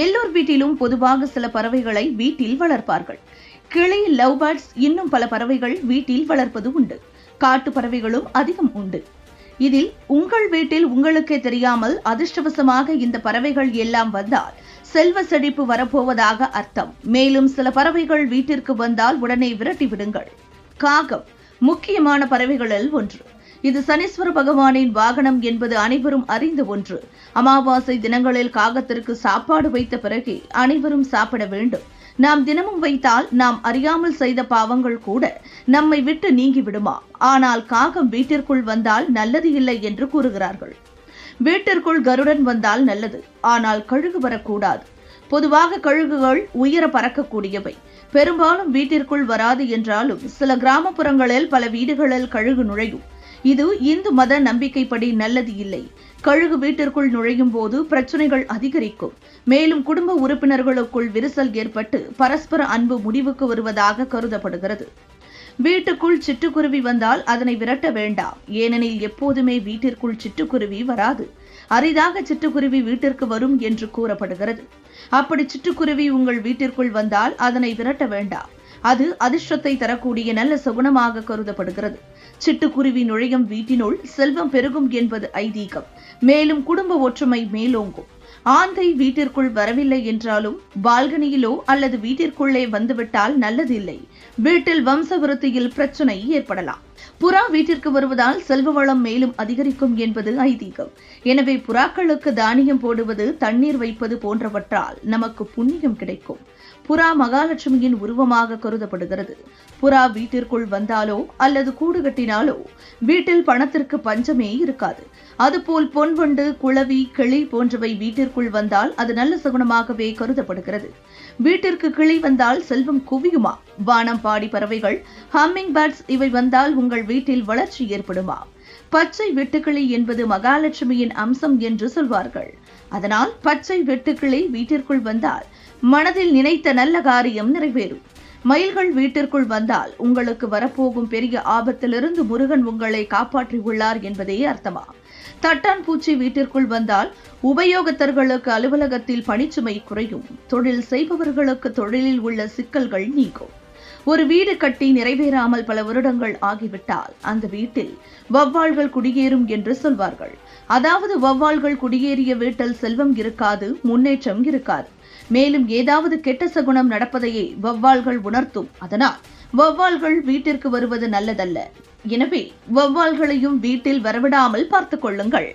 எல்லோர் வீட்டிலும் பொதுவாக சில பறவைகளை வீட்டில் வளர்ப்பார்கள். கிளி லவ் பேர்ட்ஸ் இன்னும் பல பறவைகள் வீட்டில் வளர்ப்பது உண்டு. காட்டு பறவைகளும் அதிகம் உண்டு. இதில் உங்கள் வீட்டில் உங்களுக்கே தெரியாமல் அதிர்ஷ்டவசமாக இந்த பறவைகள் எல்லாம் வந்தால் செல்வ செழிப்பு வரப்போவதாக அர்த்தம். மேலும் சில பறவைகள் வீட்டிற்கு வந்தால் உடனே விரட்டி விடுங்கள். காகம் முக்கியமான பறவைகளில் ஒன்று. இது சனீஸ்வர பகவானின் வாகனம் என்பது அனைவரும் அறிந்த ஒன்று. அமாவாசை தினங்களில் காகத்திற்கு சாப்பாடு வைத்த பிறகே அனைவரும் சாப்பிட வேண்டும். நாம் தினமும் வைத்தால் நாம் அறியாமல் செய்த பாவங்கள் கூட நம்மை விட்டு நீங்கி விடுமா ஆனால் காகம் வீட்டிற்குள் வந்தால் நல்லது இல்லை என்று கூறுகிறார்கள். வீட்டிற்குள் கருடன் வந்தால் நல்லது ஆனால் கழுகு வரக்கூடாது. பொதுவாக கழுகுகள் உயர பறக்கக்கூடியவை. பெரும்பாலும் வீட்டிற்குள் வராது என்றாலும் சில கிராமப்புறங்களில் பல வீடுகளில் கழுகு நுழையும். இது இந்து மத நம்பிக்கைப்படி நல்லது இல்லை. கழுகு வீட்டிற்குள் நுழையும் போது பிரச்சனைகள் அதிகரிக்கும். மேலும் குடும்ப உறுப்பினர்களுக்குள் விரிசல் ஏற்பட்டு பரஸ்பர அன்பு முடிவுக்கு வருவதாக கருதப்படுகிறது. வீட்டுக்குள் சிட்டுக்குருவி வந்தால் அதனை விரட்ட வேண்டாம். ஏனெனில் எப்போதுமே வீட்டிற்குள் சிட்டுக்குருவி வராது. அரிதாக சிட்டுக்குருவி வீட்டிற்கு வரும் என்று கூறப்படுகிறது. அப்படி சிட்டுக்குருவி உங்கள் வீட்டிற்குள் வந்தால் அதனை விரட்ட வேண்டாம். அது அதிர்ஷ்டத்தை தரக்கூடிய நல்ல சுகுணமாக கருதப்படுகிறது. சிட்டுக்குருவி நுழையும் வீட்டினுள் செல்வம் பெருகும் என்பது ஐதீகம். மேலும் குடும்ப ஒற்றுமை மேலோங்கும். ஆந்தை வீட்டிற்குள் வரவில்லை என்றாலும் பால்கனியிலோ அல்லது வீட்டிற்குள்ளே வந்துவிட்டால் நல்லதில்லை. வீட்டில் வம்சவிருத்தியில் பிரச்சனை ஏற்படலாம். புறா வீட்டிற்கு வருவதால் செல்வ வளம் மேலும் அதிகரிக்கும் என்பது ஐதீகம். எனவே புறாக்களுக்கு தானியம் போடுவது தண்ணீர் வைப்பது போன்றவற்றால் நமக்கு புண்ணியம் கிடைக்கும். புறா மகாலட்சுமியின் உருவமாக கருதப்படுகிறது. புறா வீட்டிற்குள் வந்தாலோ அல்லது கூடு கட்டினாலோ வீட்டில் பணத்திற்கு பஞ்சமே இருக்காது. அதுபோல் பொன்வண்டு குளவி கிளி போன்றவை வீட்டிற்குள் வந்தால் அது நல்ல சகுனமாகவே கருதப்படுகிறது. வீட்டிற்கு கிளி வந்தால் செல்வம் குவியுமா? வானம் பாடி பறவைகள் ஹம்மிங் பேர்ட்ஸ் இவை வந்தால் உங்கள் வீட்டில் வளர்ச்சி ஏற்படுமா? பச்சை வெட்டுக்கிளி என்பது மகாலட்சுமியின் அம்சம் என்று சொல்வார்கள். அதனால் பச்சை வெட்டுக்கிளி வீட்டிற்குள் வந்தால் மனதில் நினைத்த நல்ல காரியம் நிறைவேறும். மயில்கள் வீட்டிற்குள் வந்தால் உங்களுக்கு வரப்போகும் பெரிய ஆபத்திலிருந்து முருகன் உங்களை காப்பாற்றியுள்ளார் என்பதே அர்த்தமா? தட்டான் பூச்சி வீட்டிற்குள் வந்தால் உபயோகத்தர்களுக்கு அலுவலகத்தில் பணிச்சுமை குறையும். தொழில் செய்பவர்களுக்கு தொழிலில் உள்ள சிக்கல்கள் நீங்கும். ஒரு வீடு கட்டி நிறைவேறாமல் பல வருடங்கள் ஆகிவிட்டால் அந்த வீட்டில் வவ்வாள்கள் குடியேறும் என்று சொல்வார்கள். அதாவது வவ்வாள்கள் குடியேறிய வீட்டில் செல்வம் இருக்காது முன்னேற்றம் இருக்காது. மேலும் ஏதாவது கெட்ட சகுனம் நடப்பதையே வவ்வாள்கள் உணர்த்தும். அதனால் வவ்வாள்கள் வீட்டிற்கு வருவது நல்லதல்ல. எனவே வவ்வாள்களையும் வீட்டில் வரவிடாமல் பார்த்துக் கொள்ளுங்கள்.